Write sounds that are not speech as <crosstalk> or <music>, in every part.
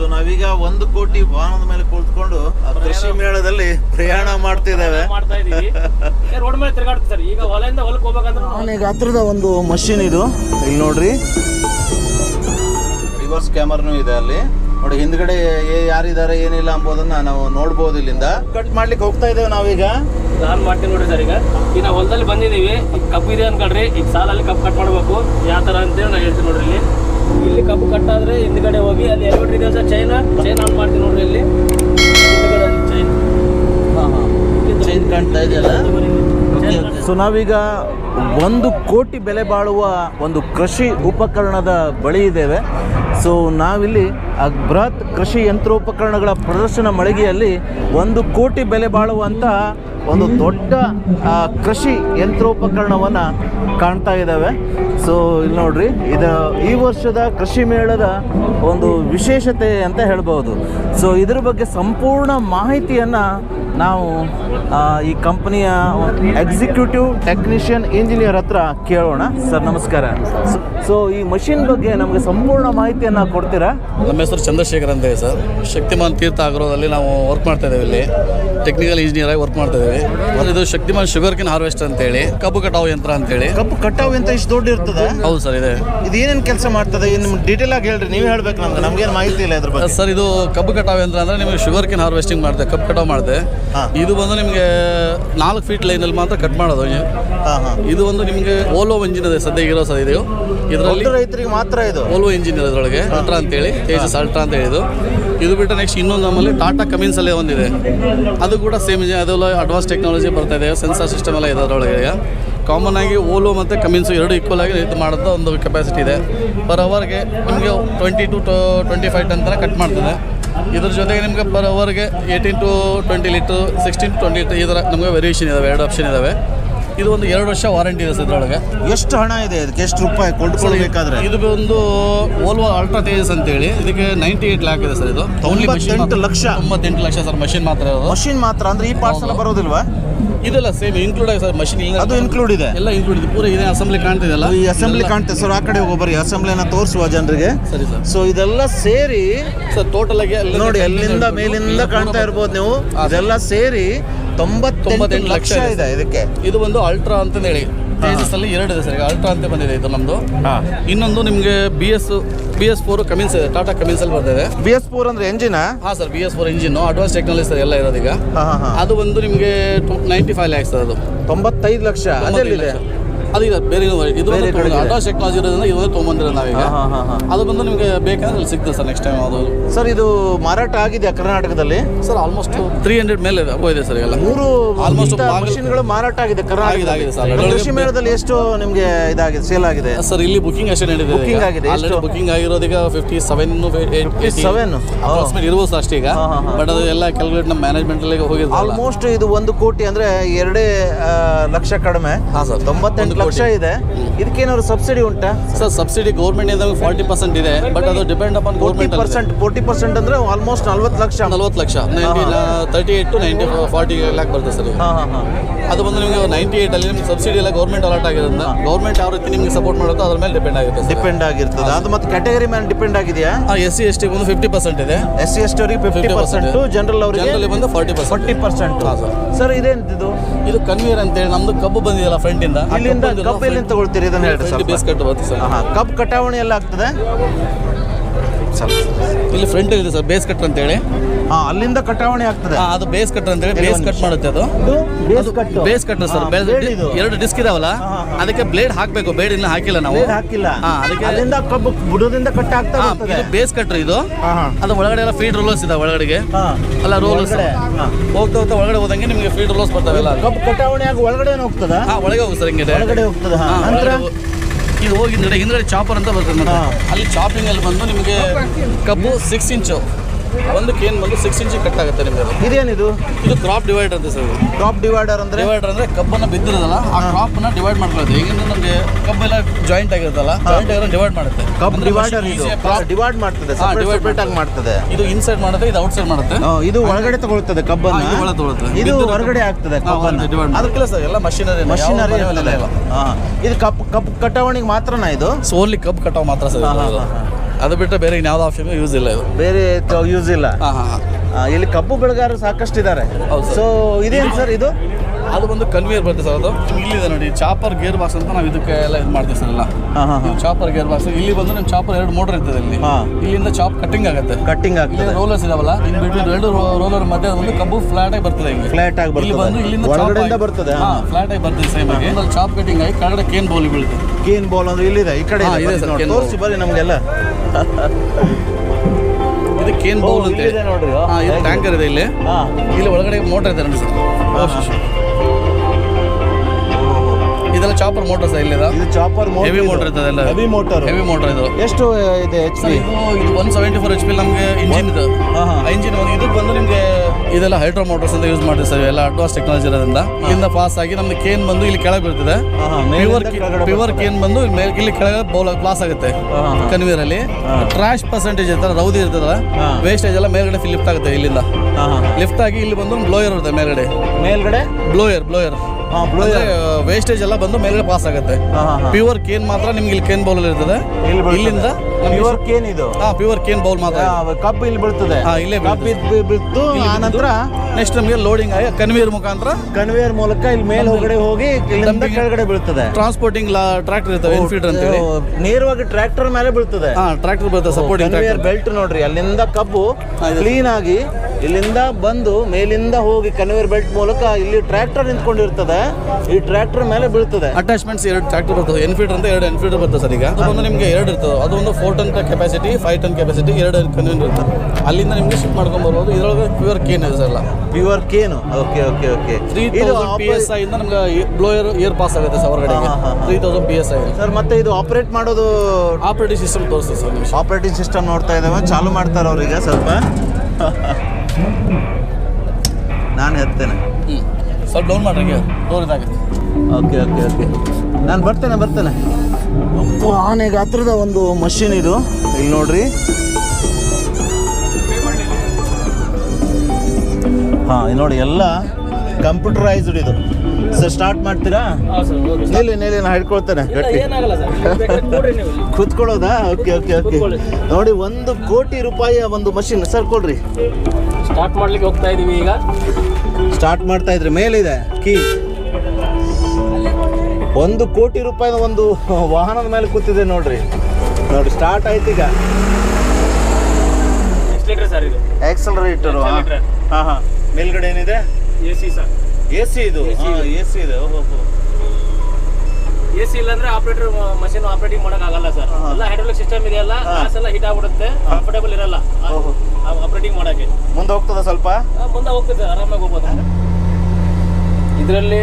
So ನಾವೀಗ ಒಂದು ಕೋಟಿ ವಾಹನದ ಮೇಲೆ ಕುಳಿತುಕೊಂಡು ಆ ಕೃಷಿ ಮೇಳದಲ್ಲಿ ಪ್ರಯಾಣ ಮಾಡ್ತಿದ್ದೇವೆ. ರೋಡ್ ಮೇಲೆ ಸರ್. ಈಗ ಹೊಲದಿಂದ ಹೊಲಕ್ಕೆ ಹೋಗ್ಬೇಕಂದ್ರೆ ನನಗೆ ಹತ್ರದ ಒಂದು ಮಷಿನ್ ಇದು. ಇಲ್ಲಿ ನೋಡ್ರಿ. ರಿವರ್ಸ್ ಕ್ಯಾಮರ್ನು ಇದೆ ಅಲ್ಲಿ. ನೋಡಿ ಹಿಂದ್ಗಡೆ ಏ- ಯಾರಿದ್ದಾರೆ ಏನಿಲ್ಲ ಅಂಬೋದನ್ನ ನಾವು ನೋಡ್ಬೋದು ಇಲ್ಲಿಂದ. ಕಟ್ ಮಾಡ್ಲಿಕ್ಕೆ ಹೋಗ್ತಾ ಇದ್ದೇವೆ ನಾವೀಗ. ನಾನು ಮಾಡ್ತೀನಿ ನೋಡಿ ಸರ್ ಈಗ. ಈಗ ನಾವು ಹೊಲದಲ್ಲಿ ಬಂದಿದ್ದೀವಿ. ಈಗ ಕಬ್ಬು ಇದೆ ಅನ್ಕೊಳ್ರಿ ಈಗ ಸಾಲಲ್ಲಿ ಕಬ್ಬು ಕಟ್ ಮಾಡ್ಬೇಕು. ಯಾವ ಥರ ಅಂತೇಳಿ ನಾನು ಹೇಳ್ತೀನಿ ನೋಡ್ರಿ ಇಲ್ಲಿ. ಇಲ್ಲಿ ಕಬ್ಬು ಕಟ್ ಆದ್ರೆ ಹಿಂದ್ಗಡೆ ಹೋಗಿ ಅಲ್ಲಿ ಎರಡು ದಿವಸ ಸರ್ ಚೈನ ಚೈನ್ ಆನ್ ಮಾಡ್ತೀನಿ ನೋಡ್ರಿ ಇಲ್ಲಿ. ಹಿಂದ್ಗಡೆ ಅಲ್ಲಿ ಚೈನ್ ಚೈನ್ ಕಾಣ್ತಾ ಇದೆಯಲ್ಲ? ಸೊ ನಾವೀಗ ಒಂದು ಕೋಟಿ ಬೆಲೆ ಬಾಳುವ ಒಂದು ಕೃಷಿ ಉಪಕರಣದ ಬಳಿ ಇದ್ದೇವೆ. ಸೊ ನಾವಿಲ್ಲಿ ಆ ಬೃಹತ್ ಕೃಷಿ ಯಂತ್ರೋಪಕರಣಗಳ ಪ್ರದರ್ಶನ ಮಳಿಗೆಯಲ್ಲಿ ಒಂದು ಕೋಟಿ ಬೆಲೆ ಬಾಳುವಂತಹ ಒಂದು ದೊಡ್ಡ ಕೃಷಿ ಯಂತ್ರೋಪಕರಣವನ್ನು ಕಾಣ್ತಾ ಇದ್ದಾವೆ. ಸೊ ಇಲ್ಲಿ ನೋಡ್ರಿ, ಇದು ಈ ವರ್ಷದ ಕೃಷಿ ಮೇಳದ ಒಂದು ವಿಶೇಷತೆ ಅಂತ ಹೇಳ್ಬೋದು. ಸೊ ಇದ್ರ ಬಗ್ಗೆ ಸಂಪೂರ್ಣ ಮಾಹಿತಿಯನ್ನು ನಾವು ಈ ಕಂಪನಿಯ ಎಕ್ಸಿಕ್ಯೂಟಿವ್ ಟೆಕ್ನಿಷಿಯನ್ ಇಂಜಿನಿಯರ್ ಹತ್ರ ಕೇಳೋಣ. ಸರ್, ನಮಸ್ಕಾರ. ಸೊ ಈ ಮಷಿನ್ ಬಗ್ಗೆ ನಮಗೆ ಸಂಪೂರ್ಣ ಮಾಹಿತಿಯನ್ನು ಕೊಡ್ತೀರಾ? ನಮ್ಮ ಹೆಸರು ಚಂದ್ರಶೇಖರ್ ಅಂತ ಸರ್. ಶಕ್ತಿಮಾನ್ ತೀರ್ಥ ಆಗ್ರೋದಲ್ಲಿ ನಾವು ವರ್ಕ್ ಮಾಡ್ತಾ ಇದ್ದೇವೆ ಇಲ್ಲಿ. ಟೆಕ್ನಿಕಲ್ ಇಂಜಿನಿಯರ್ ಆಗಿ ವರ್ಕ್ ಮಾಡ್ತಾ ಇದ್ದೀವಿ. ಇದು ಶಕ್ತಿಮಾನ್ ಶುಗರ್ ಕಿನ್ ಹಾರ್ವೆಸ್ಟ್ ಅಂತೇಳಿ ಕಬ್ಬು ಕಟಾವು ಯಂತ್ರ ಅಂತ ಹೇಳಿ ಕಬ್ಬು ಕಟಾವು ಯಂತ್ರ ಇಷ್ಟು ದೊಡ್ಡ ಇರ್ತದೆ? ಹೌದು ಸರ್ ಇದೆ. ಇದು ಏನೇನು ಕೆಲಸ ಮಾಡ್ತದೆ? ನಿಮ್ಗೆ ಡೀಟೇಲ್ ಆಗಿ ಹೇಳ್ರಿ ನೀವು ಹೇಳ್ಬೇಕು ನಮ್ಗೆ ನಮ್ಗೇನು ಮಾಹಿತಿ ಇಲ್ಲ ಇದ್ರ ಬಗ್ಗೆ. ಸರ್ ಇದು ಕಬ್ಬು ಕಟಾವು ಯಂತ್ರ ಅಂದ್ರೆ ನಿಮಗೆ ಶುಗರ್ ಕಿನ್ ಹಾರ್ವೆಸ್ಟಿಂಗ್ ಮಾಡಿದೆ ಕಬ್ಬು ಕಟಾವು ಮಾಡಿದೆ. ಇದು ಬಂದು ನಿಮಗೆ ನಾಲ್ಕು ಫೀಟ್ ಲೈನಲ್ಲಿ ಮಾತ್ರ ಕಟ್ ಮಾಡೋದು. ಹಾಂ ಹಾಂ. ಇದು ಒಂದು ನಿಮಗೆ ಓಲೋ ಇಂಜಿನ್ ಇದೆ ಸದ್ಯ ಇರೋ ಸರ್ ಇದು. ಇದರಲ್ಲಿ ರೈತರಿಗೆ ಮಾತ್ರ ಇದು? ಓಲೋ ಇಂಜಿನ್ ಇದೆ ಅದರೊಳಗೆ ಅಲ್ಟ್ರಾ ಅಂತೇಳಿ ತೇಜಸ್ ಅಲ್ಟ್ರಾ ಅಂತ ಹೇಳಿದು ಇದು ಬಿಟ್ಟರೆ ನೆಕ್ಸ್ಟ್ ಇನ್ನೊಂದು ನಮ್ಮಲ್ಲಿ ಟಾಟಾ ಕಮಿನ್ಸ್ ಅಲ್ಲೇ ಒಂದಿದೆ. ಅದು ಕೂಡ ಸೇಮ್, ಇದೆ ಅದೆಲ್ಲ ಅಡ್ವಾನ್ಸ್ ಟೆಕ್ನಾಲಜಿ ಬರ್ತಾ ಇದೆ ಸೆನ್ಸಾರ್ ಸಿಸ್ಟಮ್ ಎಲ್ಲ ಇದೆ ಅದರೊಳಗೆ. ಕಾಮನ್ ಆಗಿ ಓಲೋ ಮತ್ತು ಕಮಿನ್ಸ್ ಎರಡು ಈಕ್ವಲ್ ಆಗಿ ಇದು ಮಾಡೋದು ಒಂದು ಕೆಪಾಸಿಟಿ ಇದೆ. ಪರ್ ಅವರ್ಗೆ ನಿಮಗೆ twenty to twenty five ton ಥರ ಕಟ್ ಮಾಡ್ತದೆ. ಇದ್ರ ಜೊತೆಗೆ ನಿಮಗೆ ಪರ್ ಅವರ್ಗೆ eighteen to twenty litre sixteen twenty ಈ ಥರ ನಮಗೆ ವೇರಿಯೇಷನ್ ಇದಾವೆ, ಎರಡು ಆಪ್ಷನ್ ಇದಾವೆ. ಇದು ಒಂದು ಎರಡು ವರ್ಷ ವಾರಂಟಿ ಇದೆ ಸರ್ ಇದರೊಳಗೆ. ಎಷ್ಟು ಹಣ ಇದೆ? ಅದಕ್ಕೆ ಎಷ್ಟು ರೂಪಾಯಿ ಕೊಂಡ್ಕೊಳ್ಬೇಕಾದ್ರೆ? ಇದು ಒಂದು ಓಲ್ವಾ ಅಲ್ಟ್ರಾ ತೇಜಸ್ ಅಂತೇಳಿ. ಇದಕ್ಕೆ ನೈಂಟಿ ಏಟ್ ಲ್ಯಾಕ್ ಇದೆ ಸರ್ ಇದು. Only machine ತೊಂಬತ್ತೆಂಟು ಮಾತ್ರ. ಲಕ್ಷ? ತೊಂಬತ್ತೆಂಟು ಲಕ್ಷ ಸರ್ ಮಷಿನ್ ಮಾತ್ರ ಇರೋದು. ಮಷಿನ್ ಮಾತ್ರ? ಅಂದ್ರೆ ಈ ಪಾರ್ಟ್ಸ್ ಎಲ್ಲ ಬರೋದಿಲ್ವಾ? ಇದೆಲ್ಲ ಸೇಮ್ ಇನ್ಕ್ಲೂಡ್ ಆಗಿ ಸರ್ ಮಷಿನ್ ಇಲ್ಲ. ಅದು ಇನ್ಕ್ಲೂಡ್ ಇದೆ. ಎಲ್ಲ ಇನ್ಕ್ಲೂಡ್ ಇದೆ. ಪೂರ ಇದೆ ಅಸೆಂಬ್ಲಿ ಕಾಣ್ತಿದೆಯಲ್ಲ? ಈ ಅಸೆಂಬ್ಲಿ ಕಾಣ್ತದೆ. ಸರ್ ಆ ಕಡೆ ಹೋಗೋಬರಿ ಅಸೆಂಬ್ಲಿನ ತೋರಿಸುವ ಜನರಿಗೆ. ಸರಿ ಸರ್. ಸೊ ಇದೆಲ್ಲ ಸೇರಿ ಸರ್ ಟೋಟಲ್ ಆಗಿ ಎಲ್ಲ ನೋಡಿ ಅಲ್ಲಿಂದ ಮೇಲಿಂದ ಕಾಣ್ತಾ ಇರ್ಬೋದು ನೀವು. ಇದೆಲ್ಲ ಸೇರಿ ತೊಂಬತ್ತೆಂಟು ತೊಂಬತ್ತೆಂಟು ಲಕ್ಷ ಇದೆ. ಇದಕ್ಕೆ. ಇದು ಒಂದು ಅಲ್ಟ್ರಾ ಅಂತ ಹೇಳಿ ತೇಜಸ್ ಅಲ್ಲಿ ಎರಡು ಇದೆ ಸರ್. ಈಗ ಅಲ್ಟ್ರಾ ಅಂತ ಬಂದಿದೆ ಇದು ನಮ್ದು. ಇನ್ನೊಂದು ನಿಮಗೆ B S B S four Cummins ಇದೆ ಟಾಟಾ ಕಮಿನ್ಸ್ ಅಲ್ಲಿ ಬರ್ತಿದೆ ಬಿ ಎಸ್ ಫೋರ್ ಅಂದ್ರೆ ಎಂಜಿನ್ ಹಾಂ sir B S four engine advance technology sir ಎಲ್ಲ ಇರೋದೀಗ. ಈಗ ಅದು ಒಂದು ನಿಮಗೆ ನೈಂಟಿ ಫೈವ್ ಲ್ಯಾಕ್ಸ್ ಅದು. ತೊಂಬತ್ತೈದು ಲಕ್ಷ. ಅದೆಲ್ಲಿದೆ? ಅದು ಇದೆ ಬೇರೆ ಇದು ಬೇರೆ ಕಡೆ ಇದೆ. ಅಡ್ವಾನ್ಸ್ ಟೆಕ್ನಾಲಜಿ ಇರೋದ್ರಿಂದ ಇದು ತೊಗೊಂಬಂದಿರೋದು ನಾವೀಗ ಹಾ, ಹಾ, ಹಾ. ಅದು ಬಂದು ನಿಮಗೆ ಬೇಕಂದ್ರೆ ಅಲ್ಲಿ ಸಿಗ್ತದೆ ಸರ್ ನೆಕ್ಸ್ಟ್ ಟೈಮ್ ಅದು ಸರ್ ಇದು ಮಾರಾಟ ಆಗಿದೆ ಕರ್ನಾಟಕದಲ್ಲಿ ಸರ್ ಆಲ್ಮೋಸ್ಟ್ ತ್ರೀ ಹಂಡ್ರೆಡ್ ಮೇಲೆ ಇದೆ ಸರ್ ಎಲ್ಲ ಮೂರು Almost ಇಂಥ ಬಾಗಿಲು- ಮಷಿನ್ಗಳು ಮಾರಾಟ ಆಗಿದೆ ಆಗಿದೆ, ಆಗಿದೆ ಸರ್. ಕರ್ನಾಟಕದಲ್ಲಿ ಕೃಷಿ ಮೇಳದಲ್ಲಿ ಎಷ್ಟು ನಿಮಗೆ ಇದಾಗಿದೆ ಸೇಲ್ ಆಗಿದೆ ಸರ್ ಇಲ್ಲಿ ಬುಕಿಂಗ್ ಅಷ್ಟೇ ನಡೀತಿದೆ Booking ಆಗಿದೆ, ಎಷ್ಟು? ಬುಕಿಂಗ್ ಆಗಿರೋದೀಗ ಫಿಫ್ಟಿ ಸೆವೆನ್ 57? ಅಪ್ರಾಕ್ಸಿಮೇಟ್ ಇರ್ಬೋದು ಸರ್ ಅಷ್ಟೇ ಈಗ ಹಾ, ಹಾ, ಹಾ. ಬಟ್ ಅದು ಎಲ್ಲ ಕ್ಯಾಲ್ಕುಲೇಟ್ ನಮ್ಮ ಮ್ಯಾನೇಜ್ಮೆಂಟ್ ಅಲ್ಲಿ ಹೋಗಿದೆ ಆಲ್ಮೋಸ್ಟ್ ಇದು ಒಂದು ಕೋಟಿ ಅಂದ್ರೆ ಎರಡೇ ಆ, ಲಕ್ಷ ಕಡಿಮೆ ಹಾ, ಸರ್. ತೊಂಬತ್ತೆಂಟು ಒಂದು ಲಕ್ಷ. ಇದೆ. ಇದಕ್ಕೇನಾದ್ರು ಸಬ್ಸಿಡಿ ಉಂಟಾ? ಸರ್ ಸಬ್ಸಿಡಿ ಗೌರ್ಮೆಂಟ್ ಇಂದ ಫಾರ್ಟಿ ಪರ್ಸೆಂಟ್ ಇದೆ ಬಟ್ ಅದು depend upon forty government percent forty percent ಅಂದ್ರೆ ಆಲ್ಮೋಸ್ಟ್ ನಲ್ವತ್ತು ಲಕ್ಷ. ನಲ್ವತ್ತು lakh. Thirty eight to ninety forty lakh ಬರ್ತದೆ ಸರ್ ಅದು ಬಂದು ನಿಮಗೆ ನೈಂಟಿ ಏಟ್ ಅಲ್ಲಿ ನಿಮ್ಗೆ ಸಬ್ಸಿಡಿ ಎಲ್ಲ ಗೌರ್ಮೆಂಟ್ ಅಲಾಟ್ ಆಗಿರೋದ್ರಿಂದ ಗೌರ್ಮೆಂಟ್ ಯಾವ ರೀತಿ ನಿಮಗೆ ಸಪೋರ್ಟ್ ಮಾಡುತ್ತೋ ಅದ್ರ ಮೇಲೆ ಡಿಪೆಂಡ್ ಆಗುತ್ತೆ ಡಿಪೆಂಡ್ ಆಗಿರ್ತದೆ. ಅದು ಮತ್ತೆ ಕ್ಯಾಟಗರಿ ಮೇಲೆ ಡಿಪೆಂಡ್ ಆಗಿದೆಯಾ? ಎಸ್ ಸಿ ಎಸ್ ಟಿ ಬಂದು ಫಿಫ್ಟಿ ಪರ್ಸೆಂಟ್ ಇದೆ. ಎಸ್ ಸಿ ಎಸ್ ಟಿ ಅವರಿಗೆ ಫಿಫ್ಟಿ 50% ಪರ್ಸೆಂಟ್ ಜನರಲ್ ಅವರಿಗೆ ಬಂದು ಫಾರ್ಟಿ ಫಾರ್ಟಿ ಪರ್ಸೆಂಟ್ ಪರ್ಸೆಂಟ್ ಹಾ, ಸರ್. ಇದೇನಿದು ಇದು ಕನ್ವೇರ್ ಅಂತೇಳಿ ನಮ್ದು ಕಬ್ಬು ಬಂದಿದೆಯಲ್ಲ ಫ್ರಂಟ್ ಇಂದ. ಇಲ್ಲಿಂದ ಕಬ್ಬು ಎಲ್ಲಿಂದ ತಗೊಳ್ತೀರಿ ಇದನ್ನ ಹೇಳಿ ಸರ್ ಬೇಸ್ ಕಟ್ ಬರುತ್ತೆ ಸರ್. ಹಾ ಕಬ್ಬು ಕಟಾವಣೆ ಎಲ್ಲ ಆಗ್ತದೆ? ಇಲ್ಲಿ ಫ್ರಂಟ್ ಇದೆ ಸರ್ ಬೇಸ್ ಕಟ್ ಅಂತೇಳಿ. ಅಲ್ಲಿಂದ ಕಟಾವಣೆ ಆಗ್ತದೆ ಅದು ಬೇಸ್ ಕಟ್ ಅಂತೇಳಿ ಎಲ್ಲಿ ಬೇಸ್ ಕಟ್ ಮಾಡುತ್ತೆ ಅದು base cut base cut sir. ಎರಡು ಡಿಸ್ಕ್ ಇದಾವಲ್ಲ. ಅದಕ್ಕೆ ಬ್ಲೇಡ್ ಹಾಕ್ಬೇಕು ಬ್ಲೇಡ್ ಇಲ್ಲ ಹಾಕಿಲ್ಲ ನಾವು ಹಾಕಿಲ್ಲ ಹಾ, ಅದಕ್ಕೆ ಅಲ್ಲಿಂದ ಕಬ್ಬು ಬುಡದಿಂದ ಕಟ್ ಆಗ್ತಾ ಹಾ, ಬರ್ತದೆ ಇದು ಬೇಸ್ ಕಟ್ ಇದು ಹಾ, ಹಾ. ಅದು ಒಳಗಡೆ ಎಲ್ಲ ಫೀಡ್ ರೋಲರ್ಸ್ ಇದಾವೆ ಒಳಗಡೆಗೆ ಹಾ. ಅಲ್ಲ ರೋಲರ್ಸ್ ಒಳಗಡೆ, ಹಾ. ಹೋಗ್ತಾ ಹೋಗ್ತಾ ಒಳಗಡೆ ಹೋದಂಗೆ ನಿಮಗೆ ಫೀಡ್ ರೋಲರ್ಸ್ ಬರ್ತಾವೆಲ್ಲ ಕಬ್ಬು ಕಟಾವಣೆ ಆಗಿ ಒಳಗಡೆ ಹೋಗ್ತದ ಹಾ ಒಳಗೆ ಹೋಗಿ ಸರ್ ಹಿಂಗೆ ಒಳಗಡೆ ಹೋಗ್ತದ ಹಾ. ನಂತರ ಒಳಗಡೆ ಇದು ಹೋಗಿ ಹಿಂದ್ಗಡೆ ಹಿಂದ್ಗಡೆ ಚಾಪರ್ ಅಂತ ಬರ್ತದೆ ಮತ್ತೆ ಹಾ. ಅಲ್ಲಿ ಚಾಪಿಂಗ್ ಅಲ್ಲಿ ಬಂದು ನಿಮಗೆ ಕಬ್ಬು ಸಿಕ್ಸ್ ಇಂಚು ಒಂದು ಕೇನ್ ಬಂದು ಸಿಕ್ಸ್ ಇಂಚ್ ಕಟ್ ಆಗುತ್ತೆ ನಿಮಗೆ ಇದೇನಿದು? ಇದು ಕ್ರಾಪ್ ಡಿವೈಡರ್ ಅಂತ ಸರ್ ಕ್ರಾಪ್ ಡಿವೈಡರ್ ಅಂದ್ರೆ? ಡಿವೈಡರ್ ಅಂದ್ರೆ ಕಬ್ಬನ್ನ ಬಿದ್ದಿರೋದಲ್ಲ ಆ ಕ್ರಾಪ್ನ ಡಿವೈಡ್ ಮಾಡ್ಕೊಳ್ಳುತ್ತೆ ಈಗ ನಮಗೆ ಕಬ್ಬೆಲ್ಲ ಜಾಯಿಂಟ್ ಆಗಿರುತ್ತಲ್ಲ ಜಾಯಿಂಟ್ ಆಗಿರೋ ಡಿವೈಡ್ ಮಾಡುತ್ತೆ. ಕಬ್ ಡಿವೈಡರ್ ಇದು. ಡಿವೈಡ್ ಮಾಡ್ತದೆ ಸರ್ ಸೆಪರೇಟ್ ಆಗಿ ಮಾಡ್ತದೆ. ಇದು ಇನ್ಸೈಡ್ ಮಾಡುತ್ತೆ ಇದು ಔಟ್ಸೈಡ್ ಮಾಡುತ್ತೆ. ಇದು ಒಳಗಡೆ ತಗೊಳ್ತದೆ ಕಬ್ಬನ್ನು. ಇದು ಒಳಗೆ ತಗೊಳುತ್ತೆ. ಇದು ಹೊರಗಡೆ ಆಗ್ತದೆ ಕಬ್ಬನ್ನ. ಹೊರಗಡೆ ಅದಕ್ಕೆಲ್ಲ ಸರ್ ಎಲ್ಲ ಮಷಿನರಿ ಮಷಿನರಿ. ಇದು ಕಪ್ ಕಪ್ ಕಟಾವಣಿಗೆ ಮಾತ್ರನಾ ಇದು? ಸೋನ್ಲಿ ಕಬ್ ಕಟಾವ್ ಮಾತ್ರ ಸರ್. ಅದು ಬಿಟ್ಟರೆ ಬೇರೆ ಇನ್ಯಾವುದೋ ಆಪ್ಷನ್ ಯೂಸ್ ಇಲ್ಲ ಇದು? ಬೇರೆ ಯೂಸ್ ಇಲ್ಲ. ಹಾಂ ಇಲ್ಲಿ ಕಬ್ಬು ಬೆಳೆಗಾರರು ಸಾಕಷ್ಟು ಇದ್ದಾರೆ ಹೌದು ಸೊ ಇದೇನು ಸರ್ ಇದು? ಅದು ಒಂದು ಕನ್ವೇರ್ ಬರುತ್ತೆ ಸರ್ ಅದು. ಇಲ್ಲಿದೆ ನೋಡಿ ಚಾಪರ್ ಗೇರ್ ಬಾಕ್ಸ್ ಅಂತ ನಾವು ಇದಕ್ಕೆ ಎಲ್ಲ ಇದು ಮಾಡ್ತೀವಿ ಸರ್ ಎಲ್ಲ. ಹಾಂ ಹಾಂ ಹಾಂ. ಚಾಪರ್ ಗೇರ್ ಬಾಕ್ಸ್ ಇಲ್ಲಿ ಬಂದು ನಿಮ್ಮ ಚಾಪರ್ ಎರಡು ಮೋಟರ್ ಇರ್ತದೆ ಇಲ್ಲಿ. ಹಾ. ಇಲ್ಲಿಂದ ಚಾಪ್ ಕಟ್ಟಿಂಗ್ ಆಗುತ್ತೆ. ಕಟ್ಟಿಂಗ್ ಆಗುತ್ತೆ ಆಗ್ತದೆ. ರೋಲರ್ಸ್ ಇದಾವಲ್ಲ ಇನ್ ಬಿಟ್ವೀನ್ ಎರಡು ರೋಲರ್ ಮಧ್ಯೆ ಒಂದು ಕಬ್ಬು ಫ್ಲಾಟ್ ಆಗಿ ಬರ್ತದೆ ಹಿಂಗೆ ಫ್ಲಾಟ್ ಆಗಿ ಇಲ್ಲಿ ಬಂದು ಇಲ್ಲಿಂದ ಬರ್ತದೆ ಹಾ. ಫ್ಲಾಟ್ ಆಗಿ ಬರ್ತದೆ ಸೇಮ್ ಆಗಿ. ಅಲ್ಲಿ ಚಾಪ್ ಕಟ್ಟಿಂಗ್ ಆಗಿ ಕೆಳಗಡೆ ಕೇನ್ ಬೌಲ್ ಬೀಳ್ತದೆ ಕೇನ್ ಬಾಲ್ ಅಂದ್ರೆ ಇಲ್ಲಿದೆ ಈ ಕಡೆ. ತೋರಿಸಿ ಬರ್ರಿ ನಮಗೆಲ್ಲ. ಇದು ಕೇನ್ ಬೌಲ್ ಅಂತ. ಇದೆ ನೋಡ್ರಿ ಹಾ. ಇದು ಟ್ಯಾಂಕರ್ ಇದೆ ಇಲ್ಲಿ. ಇಲ್ಲಿ ಒಳಗಡೆ ಮೋಟರ್ ಇದೆ ನೋಡಿ ಸರ್. ಮೋಟರ್ ಇಲ್ಲಿದೆ ಇದು ಚಾಪರ್ ಹೆವಿ ಮೋಟರ್ ಇರ್ತದೆ ಹೆವಿ ಮೋಟರ್ ಹೆವಿ ಮೋಟರ್ ಇದು. ಎಷ್ಟು ಇದೆ ಎಚ್ ಪಿ ಇದು ಇದು one seventy four H P ನಮಗೆ ಇಂಜಿನ್ ಇದು. ಇಂಜಿನ್ ಒಂದು ಇದಕ್ಕೆ ಬಂದು ನಿಮಗೆ ಇದೆಲ್ಲ ಹೈಡ್ರೋ ಮೋಟರ್ಸ್ ಅಂತ ಯೂಸ್ ಮಾಡ್ತೀವಿ ಸರ್ ಎಲ್ಲ ಅಡ್ವಾನ್ಸ್ ಟೆಕ್ನಾಲಜಿ ಇರೋದ್ರಿಂದ. ಇಲ್ಲಿಂದ ಪಾಸ್ ಆಗಿ ನಮ್ದು ಕೇನ್ ಬಂದು ಇಲ್ಲಿ ಕೆಳಗೆ ಬೀಳ್ತದೆ. ಪಿವರ್ ಪಿವರ್ ಪ್ಯೂರ್ ಪ್ಯೂರ್ ಬರ್ತದೆ. ಕೇನ್ ಬಂದು ಇಲ್ಲಿ ಕೆಳಗೆ ಬೌಲ್ ಕ್ಲಾಸ್ ಆಗುತ್ತೆ. ಕನ್ವೇರ್ ಅಲ್ಲಿ ಟ್ರಾಶ್ ಪರ್ಸೆಂಟೇಜ್ ಇರ್ತಾರೆ ರೌದಿ ಇರ್ತದಲ್ಲ. ವೇಸ್ಟೇಜ್ ಎಲ್ಲ ಮೇಲ್ಗಡೆ ಲಿಫ್ಟ್ ಆಗುತ್ತೆ ಇಲ್ಲಿಂದ. ಲಿಫ್ಟ್ ಆಗಿ ಇಲ್ಲಿ ಬಂದು ಬ್ಲೋಯರ್ ಇರುತ್ತೆ ಮೇಲ್ಗಡೆ. ಮೇಲ್ಗಡೆ? ಬ್ಲೋಯರ್ ಬ್ಲೋಯರ್ ವೇಸ್ಟೇಜ್ ಎಲ್ಲ ಬಂದು ಮೇಲ್ಗಡೆ ಪಾಸ್ ಆಗುತ್ತೆ. ಪ್ಯೂರ್ ಕೇನ್ ಮಾತ್ರ ನಿಮ್ಗೆ ಇಲ್ಲಿ ಕೇನ್ ಬೌಲ್ ಇರ್ತದೆ. ಇಲ್ಲಿ ಇಲ್ಲಿಂದ ಪ್ಯೂರ್ ಕೇನ್ ಇದು. ಹಾ ಪ್ಯೂರ್ ಕೇನ್ ಬೌಲ್ ಮಾತ್ರ ಕಪ್ ಕಬ್ಬು ಇಲ್ಲಿ ಬೀಳ್ತದೆ. ಇಲ್ಲೇ ಬೀಳ್ತದೆ. ಬಿತ್ತು ಆ ನಂತರ ನೆಕ್ಸ್ಟ್ ನಮಗೆ ಲೋಡಿಂಗ್ ಆಗಿ ಕನ್ವೇರ್ ಮುಖಾಂತರ ಕನ್ವೇಯರ್ ಮೂಲಕ ಇಲ್ಲಿ ಮೇಲ್ ಹೊರಗಡೆ ಹೋಗಿ ಇಲ್ಲಿಂದ ಕೆಳಗಡೆ ಬೀಳ್ತದೆ. ಟ್ರಾನ್ಸ್ಪೋರ್ಟಿಂಗ್ ಟ್ರಾಕ್ಟರ್ ಇರ್ತವೆ ನೇರವಾಗಿ ಟ್ರಾಕ್ಟರ್ ಮೇಲೆ ಬೀಳ್ತದೆ. ಹಾ ಟ್ರ್ಯಾಕ್ಟರ್ ಬರುತ್ತೆ ಸಪೋರ್ಟಿಂಗ್ ಕನ್ವೇಯರ್ ಬೆಲ್ಟ್ ನೋಡ್ರಿ ಅಲ್ಲಿಂದ ಕಬ್ಬು ಕ್ಲೀನ್ ಆಗಿ ಇಲ್ಲಿಂದ ಬಂದು ಮೇಲಿಂದ ಹೋಗಿ ಕನ್ವೇರ್ ಬೆಲ್ಟ್ ಮೂಲಕ ಇಲ್ಲಿ ಟ್ರ್ಯಾಕ್ಟರ್ ನಿಂತ್ಕೊಂಡಿರ್ತದೆ. ಈ ಟ್ರ್ಯಾಕ್ಟರ್ ಮೇಲೆ ಬೀಳ್ತದೆ. ಅಟ್ಯಾಚ್ಮೆಂಟ್ಸ್ ಎರಡು ಟ್ರ್ಯಾಕ್ಟರ್ ಬರ್ತದೆ. ಎನ್ಫೀಟರ್ ಅಂತ ಎರಡು ಎನ್ಫೀಟರ್ ಬರ್ತದೆ ಸರ್ ಈಗ. ಅದೊಂದು ನಿಮಗೆ ಎರಡು ಇರ್ತದೆ. ಅದು ಒಂದು four ton capacity five ton capacity ಎರಡು ಕನ್ವೀನ್ ಇರ್ತದೆ. ಅಲ್ಲಿಂದ ನಿಮಗೆ ಶಿಫ್ಟ್ ಮಾಡ್ಕೊಂಡು ಬರ್ಬೋದು. ಇದರೊಳಗೆ ಪ್ಯೂರ್ ಕೇನ್ ಇದೆ sir pure cane okay okay okay three thousand P S I ಇಂದ ನಮ್ಗೆ ಬ್ಲೋಯರ್ ಇಯರ್ ಪಾಸ್ ಆಗುತ್ತೆ ಸರ್ ಹೊರಗಡೆ. Three thousand P S I sir ಮತ್ತೆ ಇದು ಆಪರೇಟ್ ಮಾಡೋದು ಆಪರೇಟಿಂಗ್ ಸಿಸ್ಟಮ್ ತೋರಿಸ್ತದೆ ಸರ್ ಆಪರೇಟಿಂಗ್ ಸಿಸ್ಟಮ್ ನೋಡ್ತಾ ಇದ್ದಾವೆ. ಚಾಲು ಮಾಡ್ತಾರೆ ಅವರಿಗೆ ಸ್ವಲ್ಪ. <laughs> ನಾನು ಎತ್ತೇನೆ ಹ್ಞೂ ಸ್ವಲ್ಪ ಡೌನ್ ಮಾಡ್ರಿ ಡೋರ್ ಇದಾಗುತ್ತೆ. ಓಕೆ ಓಕೆ ಓಕೆ ನಾನು ಬರ್ತೇನೆ ಬರ್ತೇನೆ. ಒಂದು ಆನೆ ಗಾತ್ರದ ಒಂದು ಮಷಿನ್ ಇದು. ಇಲ್ಲಿ ನೋಡ್ರಿ. ಹಾಂ ಇಲ್ಲಿ ನೋಡಿ ಎಲ್ಲ ಕಂಪ್ಯೂಟರೈಸ್ಡ್ ಇದು. ಸರ್ ಸ್ಟಾರ್ಟ್ ಮಾಡ್ತೀರಾ? ನೀಲಿ ಸರ್ ಇಲ್ಲಿ ನಿಲ್ಲಿ ನಿಲ್ಲಿ ನಾನು ಹಿಡ್ಕೊಳ್ತೇನೆ ಇಲ್ಲ ಗಟ್ಟಿ. ಏನಾಗಲ್ಲ ಸರ್ ಬೇಕಾದ್ರೆ ನೋಡ್ರಿ ನೀವು ಕೂತ್ಕೊಳ್ಳೋದಾ? ಓಕೆ ಓಕೆ ಓಕೆ ನೋಡಿ ಒಂದು ಕೋಟಿ ರೂಪಾಯಿಯ ಒಂದು ಮಷಿನ್ ಸರ್ ಕೊಡ್ರಿ. ಸ್ಟಾರ್ಟ್ ಮಾಡ್ಲಿಕ್ಕೆ ಹೋಗ್ತಾ ಇದೀವಿ ಈಗ. ಸ್ಟಾರ್ಟ್ ಮಾಡ್ತಾ ಇದ್ರೆ ಮೇಲಿದೆ. ಕೀ. ಒಂದು ಕೋಟಿ ರೂಪಾಯಿನ ಒಂದು ವಾಹನದ ಮೇಲೆ ಕೂತಿದೆ ನೋಡ್ರಿ. ನೋಡಿ ಸ್ಟಾರ್ಟ್ ಆಯ್ತು ಈಗ. ಎಕ್ಸಲರೇಟರ್ ಹಾಂ. ಹಾಂ. ಮೇಲ್ಗಡೆ ಏನಿದೆ? A C sir. A C ಇದು. ಎ ಸಿ ಇದೆ. ಓಹೋ ಎ ಸಿ ಇಲ್ಲಾಂದ್ರೆ ಆಪರೇಟರ್ ಮಷಿನ್ ಆಪರೇಟಿಂಗ್ ಮಾಡಕ್ ಆಗಲ್ಲ ಸರ್. ಎಲ್ಲ ಹೈಡ್ರೋಲಿಕ್ ಸಿಸ್ಟಮ್ ಇದೆಯಲ್ಲ ಹಾ. ಗ್ಯಾಸ್ ಎಲ್ಲ ಹೀಟ್ ಆಗ್ಬಿಡುತ್ತೆ ಕಂಫರ್ಟೇಬಲ್ ಇರಲ್ಲ. ಆಪರೇಟಿಂಗ್ ಮಾಡೋಕ್ಕೆ. ಮುಂದೆ ಹೋಗ್ತದ ಸ್ವಲ್ಪ? ಮುಂದೆ ಹೋಗ್ತದೆ ಆರಾಮಾಗಿ ಹೋಗ್ಬೋದು ಇದರಲ್ಲಿ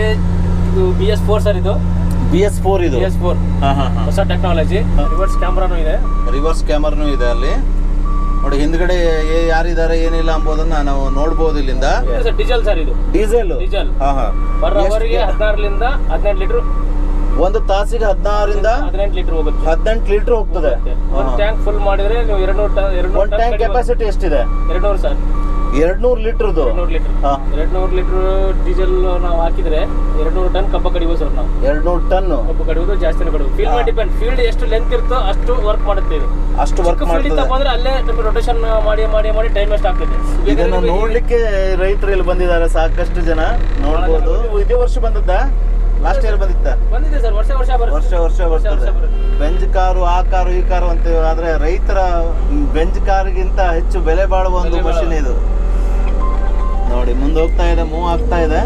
ಇದು ಬಿ ಎಸ್ ಫೋರ್ ಸರ್ ಇದು. ಬಿ ಎಸ್ ಫೋರ್ ಇದು? ಎಸ್ ಫೋರ್ ಹೊಸ ಟೆಕ್ನಾಲಜಿ ರಿವರ್ಸ್ ಕ್ಯಾಮ್ರಾನು ಇದೆ. ರಿವರ್ಸ್ ಕ್ಯಾಮ್ರಾನು ಇದೆ ಅಲ್ಲಿ. ನೋಡಿ ಹಿಂದ್ಗಡೆ ಯಾರಿದ್ದಾರೆ ಏನಿಲ್ಲ ಅಂಬೋದನ್ನ ನಾವು ನೋಡಬಹುದು ಇಲ್ಲಿಂದ. ಡೀಸೆಲ್ ಸರ್ ಇದು. ಡೀಸೆಲ್ ಡೀಸೆಲ್ ಪರ್ ಅವರ್ಗೆ ಹದಿನಾರರಿಂದ ಹದಿನೆಂಟು ಲೀಟರ್ ಒಂದು ತಾಸಿಗೆ ಹದಿನಾರರಿಂದ ಹದಿನೆಂಟು ಲೀಟರ್ ಹೋಗುತ್ತೆ. ಹದಿನೆಂಟು ಲೀಟರ್ ಹೋಗ್ತದೆ. ಒಂದು ಟ್ಯಾಂಕ್ ಫುಲ್ ಮಾಡಿದ್ರೆ ನೀವು ಎರಡು ನೂರು ಟನ್ ಎರಡು ಒಂದು ಟ್ಯಾಂಕ್ ಕೆಪಾಸಿಟಿ ಎಷ್ಟಿದೆ? ಎರಡ್ನೂರು ಸರ್. ಎರಡ್ ನೂರು ಲೀಟರ್ದು ಎರಡು ನೂರು ಲೀಟರ್. ಹಾ. ಎರಡು ನೂರು ಲೀಟರ್ ಡೀಸೆಲ್ ನಾವು ಹಾಕಿದ್ರೆ ಎರಡ್ನೂರು ಟನ್ ಕಬ್ಬ ಕಡಿಬೋದು ಸರ್ ನಾವು. ಎರಡ್ನೂರು ಟನ್ ಕಬ್ಬ ಕಡಿಬೋದು ಜಾಸ್ತಿನೇ ಕಡಿಬೋದು ಫೀಲ್ಡ್ ಮೇಲೆ ಡಿಪೆಂಡ್ ಫೀಲ್ಡ್ ಎಷ್ಟು ಲೆಂತ್ ಇರುತ್ತೋ ಅಷ್ಟು ವರ್ಕ್ ಮಾಡುತ್ತೆ ಇದು. ಅಷ್ಟು ವರ್ಕ್ ಫೀಲ್ಡ್ ಬಂದ್ರೆ ಅಲ್ಲೇ ನಮಗೆ ರೊಟೇಷನ್ ಮಾಡಿ ಮಾಡಿ ಮಾಡಿ ಟೈಮ್ ವೇಸ್ಟ್ ಆಗ್ತದೆ. ಇದನ್ನ ನೋಡ್ಲಿಕ್ಕೆ ರೈತರು ಇಲ್ಲಿ ಬಂದಿದ್ದಾರೆ. ಸಾಕಷ್ಟು ಜನ ನೋಡ್ಬೋದು. ಇದೇ ವರ್ಷ ಬಂದದ್ದ? Last year ಬಂದಿತ್ತ? ಬಂದಿದೆ ಸರ್ ವರ್ಷ ವರ್ಷ ಬರುತ್ತೆ. ವರ್ಷ ವರ್ಷ ಬರ್ತದೆ. ಬೆಂಜ್ ಕಾರು ಆ ಕಾರು ಈ ಕಾರು ಅಂತ ಆದ್ರೆ ರೈತರ ಬೆಂಜ್ ಕಾರಿಗಿಂತ ಹೆಚ್ಚು ಬೆಲೆ ಬಾಳುವ ಒಂದು. ಮಷಿನ್ ಇದು. ನೋಡಿ ಮುಂದೆ ಹೋಗ್ತಾ ಇದೆ ಮೂವ್ ಆಗ್ತಾ ಇದೆ.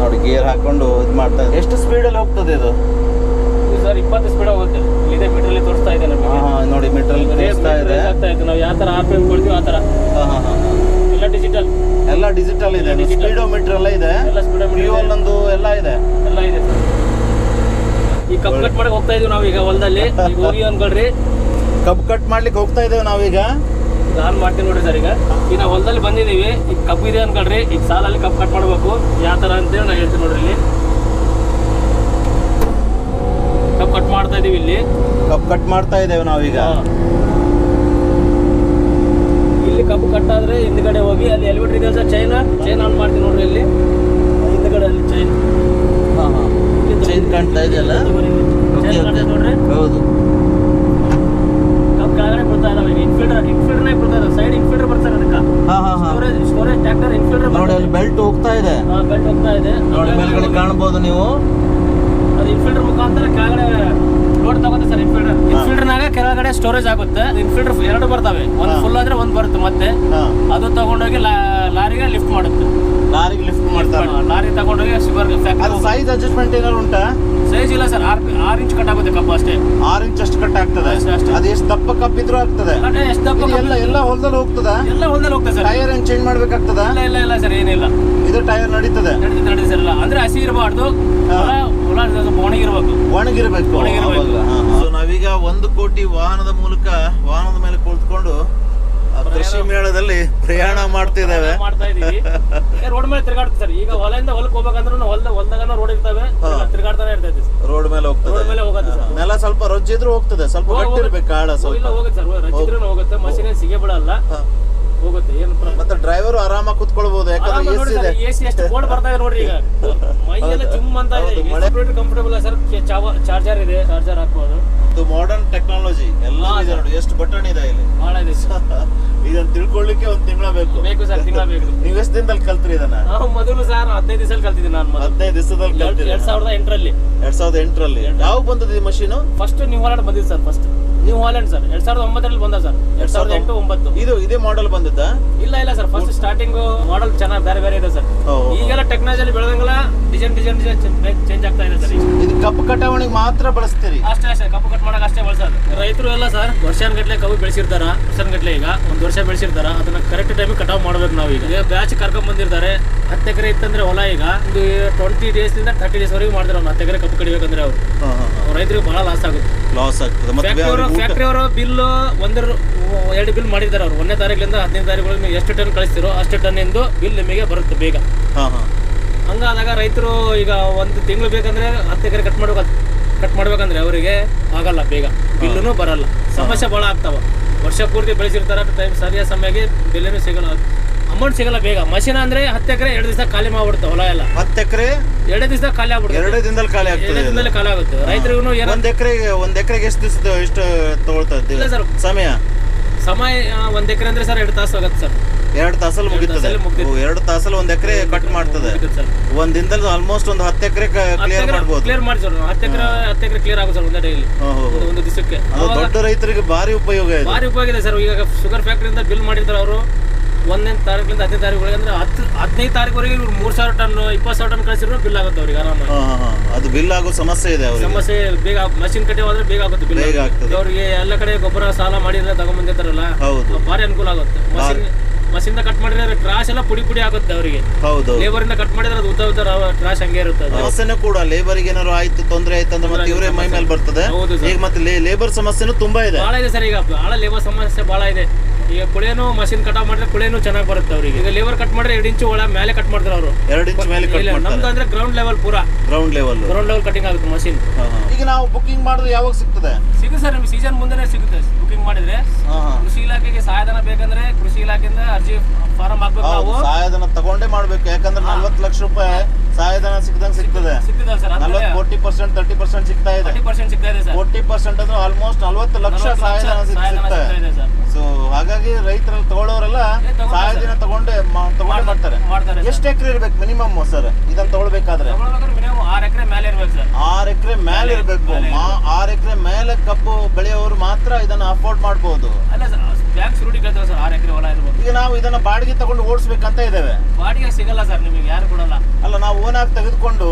ನೋಡಿ ಗೇರ್ ಹಾಕೊಂಡು ಇದು ಮಾಡ್ತಾ ಇದೆ. ಎಷ್ಟು ಸ್ಪೀಡಲ್ಲಿ ಹೋಗ್ತದೆ ಇದು? ಇದು ಸರ್ ಇಪ್ಪತ್ತು ಸ್ಪೀಡ್ ಹೋಗುತ್ತೆ. ಇಲ್ಲಿ ಮೀಟರ್ ತೋರಿಸ್ತಾ ಇದೆ ನಮಗೆ. ನೋಡಿ ಮೀಟ್ರಲ್ಲಿ ತೋರಿಸ್ತಾ ಇದೆ. ಇದೆ. ನಾವು ಯಾವ ತರ ಆರ್ ಪಿ ಎಂ ಕೊಡ್ತೀವಿ ಆ ತರ. ಹಾ ಹಾ ಹಾ ಎಲ್ಲ ಡಿಜಿಟಲ್ ಎಲ್ಲ ಡಿಜಿಟಲ್ ಇದೆ. ಸ್ಪೀಡೋಮೀಟರ್ ಎಲ್ಲ ಇದೆ. ಫ್ಯೂಯಲ್ ಒಂದು ಎಲ್ಲ ಇದೆ. ಎಲ್ಲ ಇದೆ ಈ ಕಪ್ ಕಟ್ ಮಾಡಕ್ ಹೋಗ್ತಾ ಇದೀವಿ ನಾವು ಈಗ ಹೊಲದಲ್ಲಿ ಹೋಗಿ ಅನ್ಕೊಳ್ರಿ. ಕಬ್ಬು ಕಟ್ ಮಾಡ್ಲಿಕ್ಕೆ ಹೋಗ್ತಾ ಇದ್ದೇವೆ ನಾವೀಗ. ನಾನು ಮಾಡ್ತೀನಿ ನೋಡ್ರಿ ಸರ್ ಈಗ. ಈಗ ನಾವು ಹೊಲದಲ್ಲಿ ಬಂದಿದ್ದೀವಿ. ಈಗ ಕಬ್ಬು ಇದೆ ಅನ್ಕೊಳ್ರಿ. ಈಗ ಸಾಲಲ್ಲಿ ಕಪ್ ಕಟ್ ಮಾಡ್ಬೇಕು. ಯಾವ ಥರ ಅಂತೇಳಿ ನಾನು ಹೇಳ್ತೀನಿ ನೋಡ್ರಿ ಇಲ್ಲಿ. ಕಪ್ ಕಟ್ ಮಾಡ್ತಾ ಇದೀವಿ ಇಲ್ಲಿ. ಕಪ್ ಕಟ್ ಮಾಡ್ತಾ ಇದ್ದೇವೆ ನಾವೀಗ. ಕಬ್ಬು ಕಟ್ ಆದ್ರೆ ಹಿಂದ್ಗಡೆ ಹೋಗಿ ಅಲ್ಲಿ ಎಲ್ಬಿಟ್ರಿ ಇದೆ ಸರ್ ಚೈನ್ ಚೈನ್ ಆನ್ ಮಾಡ್ತೀನಿ ನೋಡ್ರಿ ಇಲ್ಲಿ. ಹಿಂದ್ಗಡೆ ಅಲ್ಲಿ ಚೈನ್ ಚೈನ್ ಕಾಣ್ತಾ ಇದೆಯಲ್ಲ ನೋಡ್ರಿ. ಹೌದು. ಕೆಳಗಡೆ ಬರ್ತಾ ಈಗ ಇನ್ಫಿಲ್ಟರ್ ಇನ್ಫಿಲ್ಟರ್ನೇ ಬರ್ತಾ ಇದಾವೆ ಸೈಡ್ ಇನ್ಫಿಲ್ಟರ್ ಬರ್ತಾರೆ ಅದಕ್ಕೆ ಹಾ ಹಾ ಹಾ. ಸ್ಟೋರೇಜ್ ಸ್ಟೋರೇಜ್ ಟ್ರ್ಯಾಕ್ಟರ್ ಇನ್ಫಿಲ್ಟರ್ ನೋಡಿ ಅಲ್ಲಿ ಬೆಲ್ಟ್ ಹೋಗ್ತಾ ಇದೆ. ಬೆಲ್ಟ್ ಹೋಗ್ತಾ ಇದೆ. ನೋಡಿ ಮೇಲ್ಗಡೆ ಕಾಣ್ಬೋದು ನೀವು. ಅದು ಇನ್ಫಿಲ್ಟರ್ ಮುಖಾಂತರ ಕೆಳಗಡೆ ಲೋಡ್ ತಗೋತೆ ಸರ್ ಇನ್ಫಿಲ್ಟರ್ ಇನ್ಫಿಲ್ಟರ್ನಾಗ ಕೆಳಗಡೆ ಸ್ಟೋರೇಜ್ ಆಗುತ್ತೆ ಇನ್ಫಿಲ್ಟರ್ ಎರಡು ಬರ್ತವೆ. ಒಂದು ಫುಲ್ ಆದ್ರೆ ಒಂದು ಬರುತ್ತೆ ಮತ್ತೆ. ಅದು ತಗೊಂಡೋಗಿ ಲಾರಿಗೆ ಲಿಫ್ಟ್ ಮಾಡುತ್ತೆ. ಲಾರಿಗೆ ಲಿಫ್ಟ್ ಮಾಡ್ತಾರೆ ಲಾರಿ ತಗೊಂಡೋಗಿ ಶುಗರ್ ಸೈಜ್ ಅಡ್ಜಸ್ಟ್ಮೆಂಟ್ ಏನಾದ್ರು ಉಂಟಾ? ಸೈಜ್ ಇಲ್ಲ ಸರ್ ಆರ್ ಆರು ಇಂಚ್ ಕಟ್ ಆಗುತ್ತೆ ಕಬ್ಬು ಅಷ್ಟೇ. ಆರ್ ಇಂಚ್ ಅಷ್ಟು ಕಟ್ ಆಗ್ತದೆ. ಅದು ಎಷ್ಟು ದಪ್ಪ ಕಪ್ಪಿದ್ರೂ ಆಗ್ತದೆ. ಕಡೆ ಎಷ್ಟು ದಪ್ಪ ಎಲ್ಲ ಎಲ್ಲ ಹೊಲದಲ್ಲಿ ಹೋಗ್ತದೆ? ಎಲ್ಲ ಹೊಲದಲ್ಲಿ ಹೋಗ್ತದೆ ಸರ್. ಟೈರ್ ಏನ್ ಚೇಂಜ್ ಮಾಡ್ಬೇಕಾಗ್ತದ? ಇಲ್ಲ ಇಲ್ಲ ಇಲ್ಲ ಸರ್ ಏನಿಲ್ಲ. ಇದು ಟೈರ್ ನಡೀತದೆ. ನಡೀತದೆ ನಡೀತದೆ ಸರ್ ಇಲ್ಲ. ಅಂದ್ರೆ ಹಸಿ ಇರಬಾರ್ದು. ಹೊಲ ಒಣಗಿರ್ಬೇಕು. ಒಣಗಿರ್ಬೇಕು. ಒಣಗಿರ್ಬೇಕು. ಕೋಟಿ ವಾಹನದ ಮೂಲಕ ವಾಹನದ ಮೇಲೆ ಕುಳಿತುಕೊಂಡು ಕೃಷಿ ಮೇಳದಲ್ಲಿ ಪ್ರಯಾಣ ಮಾಡ್ತಿದ್ದೇವೆ. ಮಾಡ್ತಾ ಇದೀವಿ ರೋಡ್ ಮೇಲೆ ತಿರುಗಾಡ್ತಾರೆ ಸರ್. ಈಗ ಹೊಲದಿಂದ ಹೊಲಕ್ಕೆ ಹೋಗ್ಬೇಕಂದ್ರೂ ಹೊಲದ ಹೊಲದಾಗ ರೋಡ್ ಇರ್ತವೆ. ತಿರ್ಗಾಡ್ತಾನೆ ಇರ್ತೈತಿ ರೋಡ್ ಮೇಲೆ ಹೋಗ್ತದೆ. ರೋಡ್ ಮೇಲೆ ಹೋಗುತ್ತೆ ನೆಲ ಸ್ವಲ್ಪ ರಜ್ಜಿದ್ರು ಹೋಗ್ತದೆ. ಸ್ವಲ್ಪ ಗಟ್ಟಿರ್ಬೇಕು ಕಾಳ ಇಲ್ಲ ಸ್ವಲ್ಪ. ಹೋಗುತ್ತೆ ಸರ್. ರಜ್ಜಿದ್ರು ಹೋಗುತ್ತೆ. ಮಷೀನ್ ಸಿಗೇ ಬಿಡಲ್ಲ. ಹೋಗುತ್ತೆ. ಏನು ಮತ್ತೆ ಡ್ರೈವರ್ ಆರಾಮಾಗಿ ಕುತ್ಕೊಳ್ಬಹುದು ಯಾಕಂದ್ರೆ ಎ ಸಿ ಇದೆ. ಎ ಸಿ ಎಷ್ಟು ಬೋರ್ಡ್ ಬರ್ತಾ ಇದೆ ನೋಡ್ರಿ ಈಗ. <laughs> ಮೈಯೆಲ್ಲ ಜುಮ್ ಅಂತ ಇದೆ. ಕಂಫರ್ಟಬಲ್ ಸರ್ ಚಾರ್ಜರ್ ಇದೆ. ಚಾರ್ಜರ್ ಹಾಕ್ಬೋದು. ಇದು ಮಾಡರ್ನ್ ಟೆಕ್ನಾಲಜಿ ಎಲ್ಲ ಇದೆ. ನೋಡಿ ಎಷ್ಟು ಬಟನ್ ಇದೆ ಇಲ್ಲಿ. ಬಹಳ ಇದೆ. <laughs> ಇದನ್ನ ತಿಳ್ಕೊಳ್ಳಿಕ್ಕೆ ಒಂದು ತಿಂಗಳ ಬೇಕು. ಬೇಕು ಸರ್ ತಿಂಗಳ ಬೇಕು. <laughs> ನೀವು ಎಷ್ಟು ದಿನದಲ್ಲಿ ಕಲ್ತ್ರಿ ಇದನ್ನ? ಮೊದಲು ಸರ್ ಹದಿನೈದು ದಿವಸ ಕಲ್ತಿದ್ದೀನಿ ನಾನು ಹದಿನೈದು ದಿವಸದಲ್ಲಿ ಎರಡ್ ಸಾವಿರದ ಎಂಟರಲ್ಲಿ. ಎರಡ್ ಸಾವಿರದ ಎಂಟರಲ್ಲಿ. ಯಾವ ಬಂದದ ಈ ಮಷೀನು ಫಸ್ಟ್ ನೀವು ಹೋರಾಟ ಬಂದಿದ್ದು sir first new Holland sir ಎರಡ್ ಸಾವಿರದ ಒಂಬತ್ತರಲ್ಲಿ ಬಂದ ಸರ್ ಎರಡ್ ಸಾವಿರದ ಎಂಟು ಒಂಬತ್ತು. ಇದು ಇದೇ ಮಾಡೆಲ್ ಬಂದಿದ್ದ? ಇಲ್ಲ ಇಲ್ಲ ಸರ್ ಫಸ್ಟ್ ಸ್ಟಾರ್ಟಿಂಗ್ ಮಾಡೆಲ್ ಚೆನ್ನಾಗಿ ಬೇರೆ ಬೇರೆ ಇದೆ ಸರ್ ಈಗೆಲ್ಲ ಟೆಕ್ನಾಲಜಿ ಬೆಳೆದಂಗೆಲ್ಲ ಡಿಸೈನ್ ಡಿಸೈನ್ ಡಿಸೈನ್ ಚೇಂಜ್ ಆಗ್ತಾ ಇದೆ ಸರ್ ಇದು ಕಪ್ಪು ಕಟಾವಣಿಗೆ ಮಾತ್ರ ಬಳಸ್ತೀರಿ? ಅಷ್ಟೇ ಅಷ್ಟೇ. ಕಬ್ಬು ಕಟ್ ಮಾಡಕ್ ಅಷ್ಟೇ ಬಳಸೋದು. ರೈತರು ಎಲ್ಲ ಸರ್ ವರ್ಷಾನ್ಗಟ್ಲೆ ಕಬ್ಬು ಬೆಳೆಸಿರ್ತಾರ ವರ್ಷಾನ್ಗಟ್ಲೆ ಈಗ ಒಂದು ವರ್ಷ ಬೆಳೆಸಿರ್ತಾರ ಅದನ್ನ ಕರೆಕ್ಟ್ ಟೈಮಿಗೆ ಕಟಾವ್ ಮಾಡ್ಬೇಕು ನಾವು ಈಗ ಬ್ಯಾಚ್ ಕರ್ಕೊಂಡ್ ಬಂದಿರ್ತಾರೆ. ಹತ್ತು ಎಕರೆ ಇತ್ತಂದ್ರೆ ಹೊಲ ಈಗ ಒಂದು ಟ್ವೆಂಟಿ ಡೇಸ್ ಇಂದ ತರ್ಟಿ ಡೇಸ್ ವರೆಗೂ ಮಾಡ್ತಾರೆ ಹತ್ತು ಎಕರೆ ಕಬ್ಬು ಕಡಿಬೇಕಂದ್ರೆ ಅವ್ರು. ಅವ್ರ ರೈತರಿಗೆ ಬಹಳ ಲಾಸ್ ಆಗುತ್ತೆ. ಲಾಸ್ ಆಗ್ತದೆ. ಮತ್ತೆ ಫ್ಯಾಕ್ಟ್ರಿ ಅವರು ಬಿಲ್ ಒಂದರ ಎರಡು ಬಿಲ್ ಮಾಡಿದ್ದಾರೆ ಅವರು. ಒಂದನೇ ತಾರೀಕಿಂದ ಹದಿನೈದು ತಾರೀಕು ನೀವು ಎಷ್ಟು ಟನ್ ಕಳಿಸ್ತಿರೋ ಅಷ್ಟು ಟನ್ ಎಂದು ಬಿಲ್ ನಿಮಗೆ ಬರುತ್ತೆ ಬೇಗ. ಹಾ ಹಾ. ಹಂಗಾದಾಗ ರೈತರು ಈಗ ಒಂದು ತಿಂಗಳು ಬೇಕಂದ್ರೆ ಹತ್ತು ಎಕರೆ ಕಟ್ ಮಾಡ್ಬೇಕು ಕಟ್ ಮಾಡ್ಬೇಕಂದ್ರೆ ಅವರಿಗೆ ಆಗಲ್ಲ ಬೇಗ. ಬಿಲ್ಲೂ ಬರಲ್ಲ. ಸಮಸ್ಯೆ ಭಾಳ ಆಗ್ತಾವ. ವರ್ಷ ಪೂರ್ತಿ ಬೆಳೆಸಿರ್ತಾರ ಟೈಮ್ ಸರಿಯಾದ ಸಮಯಕ್ಕೆ ಬೆಲೆನೂ ಸಿಗಲ್ಲ. ಅಮೌಂಟ್ ಸಿಗಲ್ಲ ಬೇಗ. ಮಷಿನ್ ಅಂದ್ರೆ ಹತ್ತು ಎಕರೆ ಎರಡು ದಿವಸ ಖಾಲಿ ಮಾಡ್ಬಿಡುತ್ತೆ ಹೊಲ ಎಲ್ಲ. ಹತ್ತು ಎಕರೆ? ಎರಡು ದಿವಸ ಖಾಲಿ ಆಗ್ಬಿಡುತ್ತೆ. ಎರಡು ದಿನದಲ್ಲಿ ಖಾಲಿ ಆಗ್ತದೆ ಎರಡೇ ದಿನದಲ್ಲಿ ಖಾಲಿ ಆಗುತ್ತೆ. ರೈತರಿಗೂ ಏನೋ ಒಂದ್ ಎಕರೆಗೆ ಒಂದ್ ಎಕರೆಗೆ ಎಷ್ಟು ದಿವಸ ಎಷ್ಟು ತಗೊಳ್ತಾ ಇಲ್ಲ ಇದ್ದೀವಿ ಸರ್. ಸಮಯ? ಸಮಯ ಆ, ಒಂದ್ ಎಕರೆ ಅಂದ್ರೆ ಸರ್ ಎರಡು ತಾಸು ಆಗುತ್ತೆ ಸರ್. ಎರಡು ತಾಸಲ್ಲಿ ಮುಗಿತದೆ? ತಾಸಲ್ಲಿ ಮುಗ್ದಿದೆ. ಓ, ಎರಡು ತಾಸಲ್ಲಿ ಒಂದ್ ಎಕರೆ ಕಟ್ ಮಾಡ್ತದೆ. ಸರ್. ಒಂದ್ ದಿನದಲ್ಲಿ ಆಲ್ಮೋಸ್ಟ್ ಒಂದು ಹತ್ತು ಎಕರೆ ಕ್ಲಿಯರ್ ಮಾಡ್ಬೋದು. ಕ್ಲಿಯರ್ ಮಾಡಿ ಸರ್. ಹತ್ತು ಎಕರೆ ಹತ್ತು ಎಕರೆ ಕ್ಲಿಯರ್ ಆಗುತ್ತೆ ಸರ್ ಒಂದೇ ಡೈಲಿ ಹಾ, ಹಾ, ಹಾ. ಒಂದು ದಿವಸಕ್ಕೆ ಅದು ದೊಡ್ಡ ರೈತರಿಗೆ ಭಾರಿ ಉಪಯೋಗ ಇದೆ. ಭಾರಿ ಉಪಯೋಗ ಇದೆ ಸರ್. ಈಗ ಶುಗರ್ ಫ್ಯಾಕ್ಟ್ರಿಯಿಂದ ಬಿಲ್ ಮಾಡಿರ್ತಾರೆ ಅವರು. ಒಂದನೇ ತಾರೀಕಿಂದ ಹತ್ತನೇ ತಾರೀಕು ಅಂದ್ರೆ ಹತ್ತು ಹದಿನೈದು ತಾರೀಕುವರೆಗೆ ಇವ್ರು ಮೂರು ಸಾವಿರ ಟನ್ ಇಪ್ಪತ್ತು ಸಾವಿರ ಟನ್ ಕಳಿಸಿದ್ರು ಬಿಲ್ ಆಗುತ್ತೆ ಅವ್ರಿಗೆ ಆರಾಮಾಗಿ. ಅದು ಬಿಲ್ ಆಗೋ ಸಮಸ್ಯೆ ಇದೆ ಅವ್ರಿಗೆ. ಸಮಸ್ಯೆ ಬೇಗ ಮಷಿನ್ ಕಟ್ಟಿ ಹೋದ್ರೆ ಬೇಗ ಆಗುತ್ತೆ ಬಿಲ್ ಬೇಗ ಆಗ್ತದೆ. ಅವ್ರಿಗೆ ಎಲ್ಲ ಕಡೆ ಗೊಬ್ಬರ ಸಾಲ ಮಾಡಿದ್ರೆ ತಗೊಂಬಂದಿರ್ತಾರಲ್ಲ ಹೌದು. ಭಾರಿ ಅನುಕೂಲ ಆಗುತ್ತೆ. ಮಷಿನ್ ಕಟ್ ಮಾಡಿದ್ರೆ ಟ್ರಾಶ್ ಎಲ್ಲ ಪುಡಿ ಪುಡಿ ಆಗುತ್ತೆ ಅವರಿಗೆ. ಹೌದು ಲೇಬರ್ ಇಂದ ಕಟ್ ಮಾಡಿದ್ರೆ ಅದು ಉದ್ದ ಉದ್ದ ಟ್ರಾಶ್ ಹಂಗೆ ಇರುತ್ತೆ. ಸಮಸ್ಯೆನೂ ಕೂಡ ಲೇಬರ್ಗೆ ಏನಾದ್ರು ಆಯ್ತು ತೊಂದರೆ ಆಯ್ತು ಅಂದ್ರೆ ಮತ್ತೆ ಇವರೇ ಮೈ ಮೇಲೆ ಬರ್ತದೆ. ಹೌದು ಈಗ ಮತ್ತೆ ಲೇಬರ್ ಸಮಸ್ಯೆನೂ ತುಂಬಾ ಇದೆ. ಬಹಳ ಇದೆ ಸರ್ ಈಗ. ಬಹಳ ಲೇಬರ್ ಸಮಸ್ಯೆ ಬಹಳ ಇದೆ. ಈಗ ಕುಳೇನು ಮಷಿನ್ ಕಟ್ ಮಾಡಿದ್ರೆ ಕುಳೇನು ಚೆನ್ನಾಗಿ ಬರುತ್ತೆ ಅವರಿಗೆ. ಈಗ ಲೇವರ್ ಕಟ್ ಮಾಡಿದ್ರೆ ಎರಡು ಇಂಚು ಒಳ ಮೇಲೆ ಕಟ್ ಮಾಡ್ತಾರೆ ಅವರು. ಎರಡು ಇಂಚು ಮೇಲೆ ಕಟ್ ನಮ್ದು ಮಾಡ್ತಾರೆ. ಅಂದ್ರೆ ಗ್ರೌಂಡ್ ಲೆವೆಲ್ ಪೂರಾ. Ground level ground level cutting ಆಗುತ್ತೆ ಮಷಿನ್ ಈಗ ನಾವು ಬುಕಿಂಗ್ ಮಾಡಿದ್ರೆ ಯಾವಾಗ ಸಿಗ್ತದೆ? ಸಿಗುತ್ತೆ ಸರ್ ನಿಮ್ಗೆ ಸೀಸನ್ ಮುಂದೆನೇ ಸಿಗುತ್ತೆ ಬುಕಿಂಗ್ ಮಾಡಿದ್ರೆ. ಕೃಷಿ ಇಲಾಖೆಗೆ ಸಹಾಯಧನ ಬೇಕಂದ್ರೆ ಕೃಷಿ ಇಲಾಖೆಯಿಂದ ಅರ್ಜಿ ಫಾರಂ ಹಾಕ್ಬೇಕು ನಾವು. ಸಹಾಯಧನ ತಗೊಂಡೇ ಮಾಡ್ಬೇಕು. ಯಾಕಂದ್ರೆ ನಲ್ವತ್ತು ಲಕ್ಷ ರೂಪಾಯಿ ಸಹಾಯಧನ ಸಿಕ್ಕದಂಗೆ ಸಿಗ್ತದೆ. ನಲ್ವತ್ತು ಫೋರ್ಟಿ ಪರ್ಸೆಂಟ್ ತರ್ಟಿ ಪರ್ಸೆಂಟ್ ಸಿಗ್ತಾ ಇದೆ. ತರ್ಟಿ ಪರ್ಸೆಂಟ್ ಸಿಗ್ತಾ ಇದೆ ಸರ್. ಫೋರ್ಟಿ ಪರ್ಸೆಂಟ್ ಅಂದ್ರೆ ಆಲ್ಮೋಸ್ಟ್ ನಲ್ವತ್ತು ಲಕ್ಷ ಸಹಾಯಧನ ಸಿಗ್ತದೆ ಸಿಗ್ತಾ ಇದೆ ರೈತರಲ್ಲಿ ತಗೊಳ್ಳೋರೆಲ್ಲ ದಿನ ತಗೊಂಡು ತಗೊಂಡೇ ಮಾಡ್ತಾರೆ ಎಷ್ಟು ಎಕರೆ ಇರ್ಬೇಕು ಮಿನಿಮಮ್ ಸರ್? ಇದನ್ನ ತಗೊಳ್ಬೇಕಾದ್ರೆ? ಆರು ಎಕರೆ ಮೇಲೆ ಇರ್ಬೇಕು ಸರ್. ಆರ್ ಎಕರೆ ಮೇಲೆ ಇರ್ಬೇಕು ಆರ್ ಎಕರೆ ಮೇಲೆ ಕಬ್ಬು ಬೆಳೆಯೋರು ಮಾತ್ರ ಇದನ್ನ ಅಫೋರ್ಡ್ ಮಾಡಬಹುದು ಅಲ್ಲ ಸರ್ ಬ್ಯಾಂಕ್ ಶುರುಟಿ ಕೇಳ್ತಾರೆ ಸರ್ ಆರು ಎಕರೆ ಹೊಲ ಈಗ ನಾವು ಇದನ್ನ ಬಾಡಿಗೆ ತಗೊಂಡು ಓಡಿಸ್ಬೇಕಂತ ಇದ್ದೇವೆ. ಬಾಡಿಗೆ ಸಿಗಲ್ಲ ಸರ್ ನಿಮಗೆ ಯಾರು ಕೊಡಲ್ಲ. ಅಲ್ಲ ನಾವು ಓನಾಗಿ ತೆಗೆದುಕೊಂಡು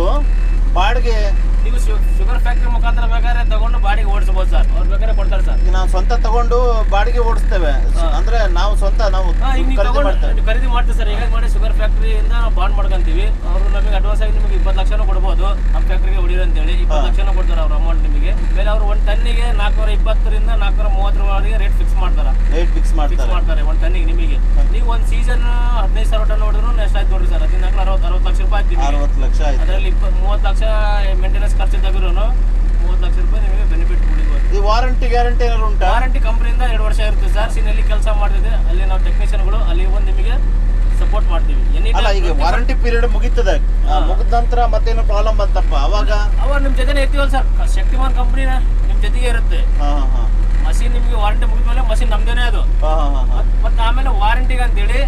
ಬಾಡಿಗೆ ನೀವು ಶುಗರ್ ಫ್ಯಾಕ್ಟ್ರಿ ಮುಖಾಂತರ ಬೇಕಾದ್ರೆ ತಗೊಂಡು ಬಾಡಿಗೆ ಓಡಿಸಬಹುದು ಸರ್. ಅವ್ರು ಬೇಕಾದ್ರೆ ಕೊಡ್ತಾರೆ ಸರ್. ನಾವು ಸ್ವಂತ ತಗೊಂಡು ಬಾಡಿಗೆ ಓಡಿಸ್ತೇವೆ. ಅಂದ್ರೆ ನಾವು ಸ್ವಂತ ನಾವು ಖರೀದಿ ಮಾಡ್ತೇವೆ. ಸರ್. ಹೇಗೆ ಮಾಡಿ ಶುಗರ್ ಫ್ಯಾಕ್ಟ್ರಿಯಿಂದ ನಾವು ಬಾಂಡ್ ಮಾಡ್ಕೊಂತೀವಿ. ಅವರು ನಮಗೆ ಅಡ್ವಾನ್ಸ್ ಆಗಿ ನಿಮಗೆ ಇಪ್ಪತ್ತು ಲಕ್ಷನೂ ಕೊಡ್ಬೋದು. ನಮ್ಮ ಫ್ಯಾಕ್ಟ್ರಿಗೆ ಹೊಡಿರಿ ಅಂತೇಳಿ ಇಪ್ಪತ್ತು ಲಕ್ಷನೂ ಕೊಡ್ತಾರೆ ಅವ್ರ ಅಮೌಂಟ್ ನಿಮಗೆ. ಮೇಲೆ ಅವರು ಒಂದು ಟನ್ನಿಗೆ ನಾಲ್ಕುನೂರ ಇಪ್ಪತ್ತರಿಂದ ನಾಲ್ಕುನೂರ ಮೂವತ್ತರವರೆಗೆ ರೇಟ್ ಫಿಕ್ಸ್ ಮಾಡ್ತಾರೆ. ರೇಟ್ ಫಿಕ್ಸ್ ಮಾಡ್ತಾರೆ. ಒಂದು ಟನ್ನಿಗೆ ನಿಮಗೆ. ನೀವು ಒಂದು ಸೀಸನ್ ಹದಿನೈದು ಸಾವಿರ ಟನ್ ನೋಡಿದ್ರು ಎಷ್ಟು ಆಯ್ತು ನೋಡ್ರಿ ಸರ್. ಹದಿನಾಲ್ಕು ಅರವತ್ತು ಅರವತ್ತು ಲಕ್ಷ ರೂಪಾಯಿ ಆಗ್ತೀವಿ ಅರವತ್ತು ಲಕ್ಷ ಆಯ್ತು. ಅದರಲ್ಲಿ ಇಪ್ಪತ್ತು ಮೂವತ್ತು ಲಕ್ಷ ಮೇಂಟೆನೆನ್ಸ್ ಖರ್ಚು ತೆಗೆದ್ರು ಮೂವತ್ತು ಲಕ್ಷ ರೂಪಾಯಿ ನಿಮಗೆ ಬೆನಿಫಿಟ್ ಕೊಡಿಬೋದು ಈ ವಾರಂಟಿ ಗ್ಯಾರಂಟಿ ಏನಾದ್ರು ಉಂಟು? ವಾರಂಟಿ ಕಂಪ್ನಿಯಿಂದ ಎರಡು ವರ್ಷ ಇರುತ್ತೆ ಸರ್ ಸಿನಲ್ಲಿ ಕೆಲಸ ಮಾಡ್ತಿದ್ದೆ. ಅಲ್ಲಿ ನಾವು ಟೆಕ್ನಿಷಿಯನ್ಗಳು ಅಲ್ಲಿ ಒಂದು ನಿಮಗೆ ಸಪೋರ್ಟ್ ಮಾಡ್ತೀವಿ. ಎನಿ ಅಲ್ಲ ಈಗ ವಾರಂಟಿ ಪೀರಿಯಡ್ ಮುಗಿತದೆ. ಮುಗಿದ ನಂತರ ಮತ್ತೇನು ಪ್ರಾಬ್ಲಮ್ ಬಂತಪ್ಪ? ಅವಾಗ? ಅವಾಗ ನಿಮ್ಮ ಜೊತೆನೇ ಇರ್ತೀವಲ್ಲ ಸರ್ ಶಕ್ತಿಮಾನ್ ಕಂಪ್ನಿನ ನಿಮ್ಮ ಜೊತೆಗೆ ಇರುತ್ತೆ. ಹಾ ಹಾ ಹಾ. ಮಷಿನ್ ನಿಮಗೆ ವಾರಂಟಿ ಮುಗಿದ್ಮೇಲೆ ಮಷಿನ್ ನಮ್ದೇನೆ ಅದು. ಮತ್ತೆ ಆಮೇಲೆ ವಾರಂಟಿಗೆ ಅಂತೇಳಿ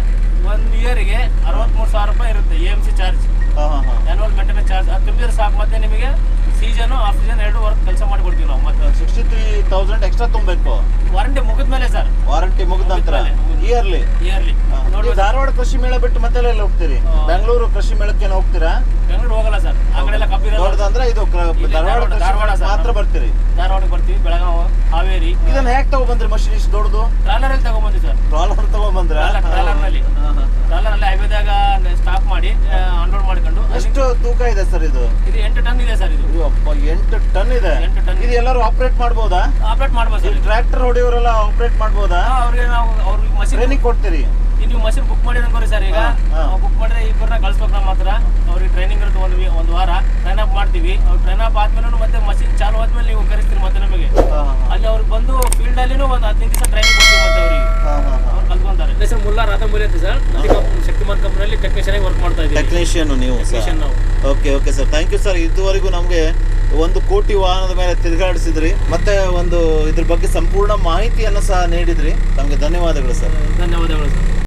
ಒಂದು ಇಯರ್ಗೆ ಅರವತ್ಮೂರು ಸಾವಿರ ರೂಪಾಯಿ ಇರುತ್ತೆ ಎ ಎಂ ಸಿ ಚಾರ್ಜ್ ಹಾಂ ಹಾಂ ಹಾಂ. ಆ್ಯನುವಲ್ ಮೇಂಟೆನೆನ್ಸ್ ಚಾರ್ಜ್ ಅದು ತುಂಬಿದ್ರೆ ಸಾಕು ಮತ್ತೆ ನಿಮಗೆ ಸೀಸನು ಆಫ್ ಸೀಸನ್ ಎರಡು ವರ್ಕ್ ಕೆಲಸ ಮಾಡಿಕೊಡ್ತೀವಿ ನಾವು ಮತ್ತೆ ಸಿಕ್ಸ್ಟಿ ತ್ರೀ ತೌಸಂಡ್ ಎಕ್ಸ್ಟ್ರಾ ತುಂಬಬೇಕು ವಾರಂಟಿ ಮುಗಿದ್ಮೇಲೆ ಸರ್. ವಾರಂಟಿ ಮುಗಿದ ನಂತರ? ಇಯರ್ಲಿ ಇಯರ್ಲಿ ನೋಡಿ ಧಾರವಾಡ ಕೃಷಿ ಮೇಳ ಬಿಟ್ಟು ಮತ್ತೆ ಎಲ್ಲ ಹೋಗ್ತೀರಿ ಬೆಂಗಳೂರು ಕೃಷಿ ಮೇಳಕ್ಕೆ ಹೋಗ್ತೀರಾ? ಬೆಂಗಳೂರು ಹೋಗಲ್ಲ ಸರ್. ಆ ಕಡೆ ಎಲ್ಲ ಕಬ್ಬಿ ಇದು ಧಾರವಾಡ ಧಾರವಾಡ-. ಮಾತ್ರ ಬರ್ತೀರಿ. ಧಾರವಾಡಕ್ಕೆ ಬರ್ತೀವಿ ಬೆಳಗಾವಿ ಹಾವೇರಿ. ಇದನ್ನ ಹೇಗೆ ತಗೊಬಂದ್ರಿ ಮಷಿನ್ ಇಷ್ಟು ದೊಡ್ಡದು? ಟ್ರಾಲರಲ್ಲಿ ತಗೊಂಡ್ಬಂದ್ವಿ ಸರ್. ಟ್ರಾಲರ್ ತಗೊಂಬಂದ್ರ? ಟ್ರಾಲರ್ನಲ್ಲಿ ಟ್ರಾಲರ್ ಅಲ್ಲಿ ಹೈವೇದಾಗ ಸ್ಟಾಪ್ ಮಾಡಿ ಅನ್ಲೋಡ್ ಮಾಡ್ಕೊಂಡು ಅಲ್ಲಿ- ಎಷ್ಟು ತೂಕ ಇದೆ ಸರ್ ಇದು? ಇದು ಎಂಟು ಟನ್ ಇದೆ ಸರ್ ಇದು. ಎಂಟು ಟನ್ ಇದೆ. ಎಂಟು ಟನ್ ಇದು. ಎಲ್ಲರೂ ಆಪರೇಟ್ ಮಾಡಬಹುದಾ ಆಪರೇಟ್ ಮಾಡಬಹುದು ಸರ್. ಟ್ರ್ಯಾಕ್ಟರ್ ಹೊಡೆಯೋರೆಲ್ಲ ಆಪರೇಟ್ ಮಾಡಬಹುದಾ ಅವ್ರಿಗೆ ನಾವು ಅವ್ರಿಗೆ ಮಷಿನ್ ಟ್ರೈನಿಂಗ್ ಕೊಡ್ತೀರಿ. ನೀವು ಮಷಿನ್ ಬುಕ್ ಮಾಡಿ ಅನ್ಕೋರಿ ಸರ್ ಈಗ. ಬುಕ್ ಮಾಡಿದ್ರೆ ಇಬ್ಬರನ್ನ ಕಳ್ಸ್ಬೇಕು ನಮ್ಮ ಹತ್ರ ಅವ್ರಿಗೆ ಟ್ರೈನಿಂಗ್ ಇರುತ್ತೆ ಒಂದು ಒಂದು ವಾರ. ಟ್ರೈನ್ ಅಪ್ ಮಾಡ್ತೀವಿ. ಅವ್ರು ಟ್ರೈನ್ ಅಪ್ ಆದ್ಮೇಲೆ ಮತ್ತೆ ಮಷಿನ್ ಚಾಲು ಆದ್ಮೇಲೆ ನೀವು ಕರೆಸ್ತೀರಿ ಮತ್ತೆ ನಮಗೆ. ಅಲ್ಲಿ ಅವ್ರಿಗೆ ಬಂದು ಫೀಲ್ಡ್ ಅಲ್ಲಿನೂ ಒಂದು ಹದಿನೈದು ದಿವಸ ಟ್ರೈನಿಂಗ್ ಕೊಡ್ತೀವಿ ಮತ್ತೆ ಅವರಿಗೆ. ಅವ್ರು ಕಲ್ತ್ಕೊಂತಾರೆ. ಸರ್ ಮುಲ್ಲಾ ರಾಧಮೂಲಿ ಅಂತ ಸರ್. ಶಕ್ತಿಮಾನ್ ಕಂಪ್ನಿಯಲ್ಲಿ ಟೆಕ್ನಿಷಿಯನ್ ಆಗಿ ವರ್ಕ್ ಮಾಡ್ತಾ ಇದ್ದೀವಿ. ಟೆಕ್ನಿಷಿಯನ್ ನೀವು ಟೆಕ್ನಿಷಿಯನ್ ನಾವು. Okay okay sir thank you sir ಇದುವರೆಗೂ ನಮಗೆ ಒಂದು ಕೋಟಿ ವಾಹನದ ಮೇಲೆ ತಿರುಗಾಡಿಸಿದ್ರಿ. ಮತ್ತೆ ಒಂದು ಇದ್ರ ಬಗ್ಗೆ ಸಂಪೂರ್ಣ ಮಾಹಿತಿಯನ್ನು ಸಹ ನೀಡಿದ್ರಿ. ನಮಗೆ ಧನ್ಯವಾದಗಳು ಸರ್ ಧನ್ಯವಾದಗಳು ಸರ್